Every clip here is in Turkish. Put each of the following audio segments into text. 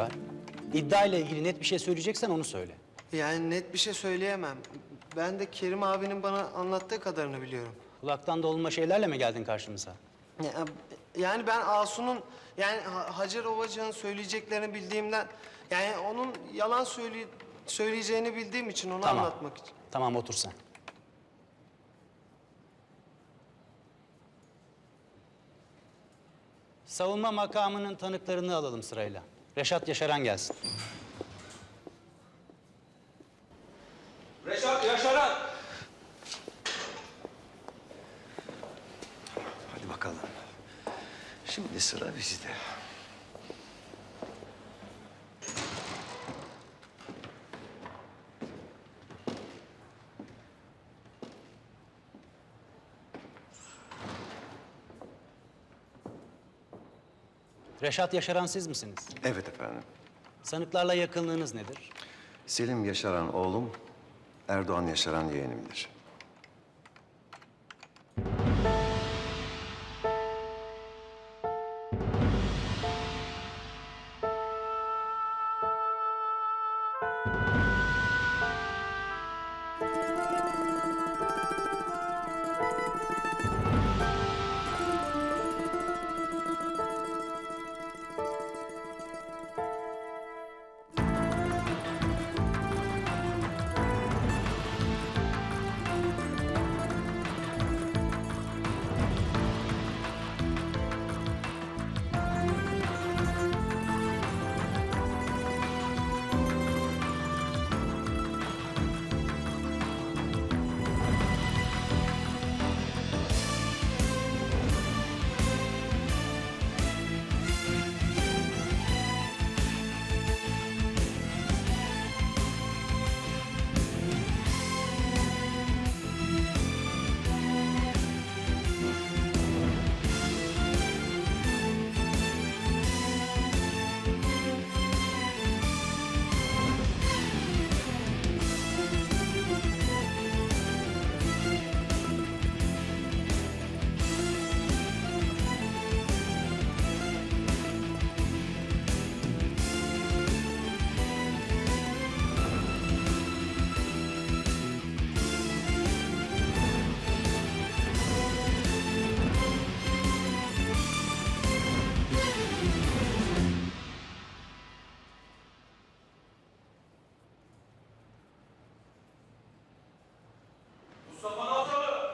var. İddia ile ilgili net bir şey söyleyeceksen onu söyle. Yani net bir şey söyleyemem. Ben de Kerim abinin bana anlattığı kadarını biliyorum. Kulaktan dolma şeylerle mi geldin karşımıza? Ya- Yani ben Asu'nun yani Ha- Hacer Ovacı'nın söyleyeceklerini bildiğimden yani onun yalan söyle, söyleyeceğini bildiğim için onu anlatmak için. Tamam otur sen. Savunma makamının tanıklarını alalım sırayla. Reşat Yaşaran gelsin. Reşat Yaşaran. Hadi bakalım. Şimdi sıra bizde. Reşat Yaşaran siz misiniz? Evet efendim. Sanıklarla yakınlığınız nedir? Selim Yaşaran oğlum, Erdoğan Yaşaran yeğenimdir. Mustafa Nalçalı.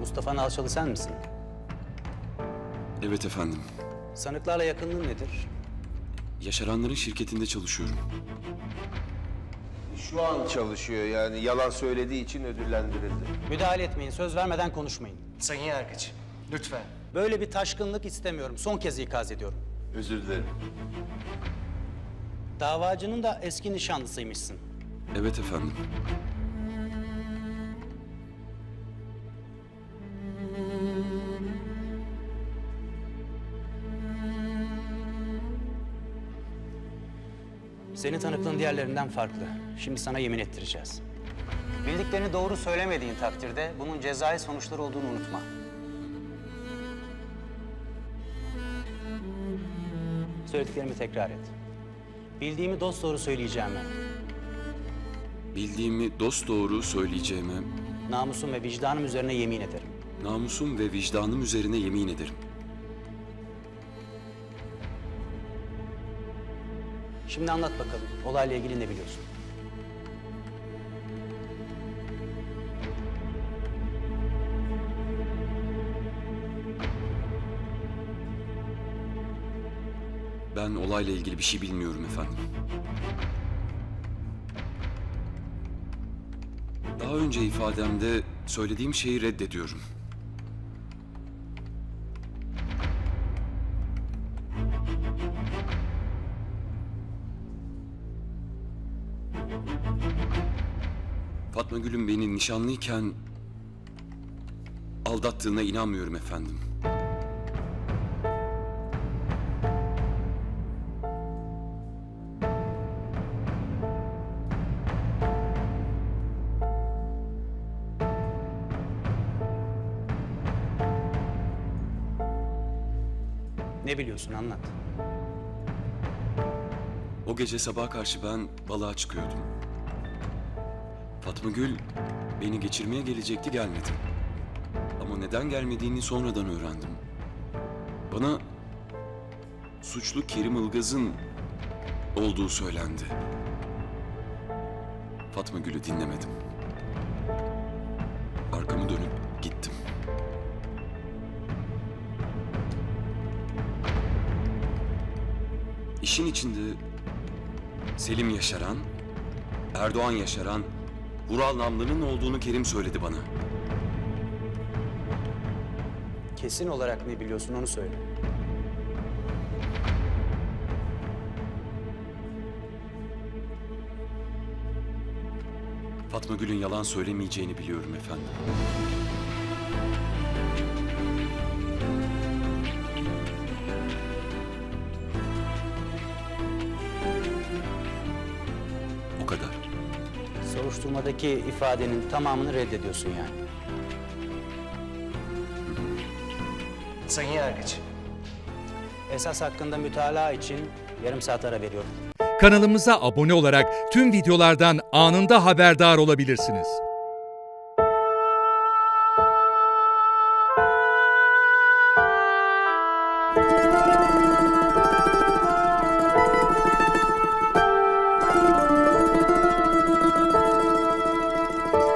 Mustafa Nalçalı sen misin? Evet efendim. Sanıklarla yakınlığın nedir? Yaşaranların şirketinde çalışıyorum. Şu an çalışıyor yani yalan söylediği için ödüllendirildi. Müdahale etmeyin, söz vermeden konuşmayın. Sayın Yargıç, lütfen. Böyle bir taşkınlık istemiyorum. Son kez ikaz ediyorum. Özür dilerim. Davacının da eski nişanlısıymışsın. Evet efendim. Senin tanıklığın diğerlerinden farklı. Şimdi sana yemin ettireceğiz. Bildiklerini doğru söylemediğin takdirde bunun cezai sonuçları olduğunu unutma. Söylediklerimi tekrar et. Bildiğimi dosdoğru söyleyeceğime, Bildiğimi dosdoğru söyleyeceğime, namusum ve vicdanım üzerine yemin ederim. namusum ve vicdanım üzerine yemin ederim. Şimdi anlat bakalım. Olayla ilgili ne biliyorsun? Ben olayla ilgili bir şey bilmiyorum efendim. Daha önce ifademde söylediğim şeyi reddediyorum. Fatma Gül'ün beni nişanlıyken aldattığına inanmıyorum efendim. Ne biliyorsun anlat. O gece sabaha karşı ben balığa çıkıyordum. Fatma Gül beni geçirmeye gelecekti gelmedi. Ama neden gelmediğini sonradan öğrendim. Bana suçlu Kerim Ilgaz'ın olduğu söylendi. Fatma Gül'ü dinlemedim. Arkamı dönüp gittim. İşin içinde Selim Yaşaran, Erdoğan Yaşaran, Vural Namlı'nın olduğunu Kerim söyledi bana. Kesin olarak ne biliyorsun onu söyle. Fatma Gül'ün yalan söylemeyeceğini biliyorum efendim. Soruşturmadaki ifadenin tamamını reddediyorsun yani. Sayın Yargıç. Esas hakkında mütalaa için yarım saat ara veriyorum. Kanalımıza abone olarak tüm videolardan anında haberdar olabilirsiniz.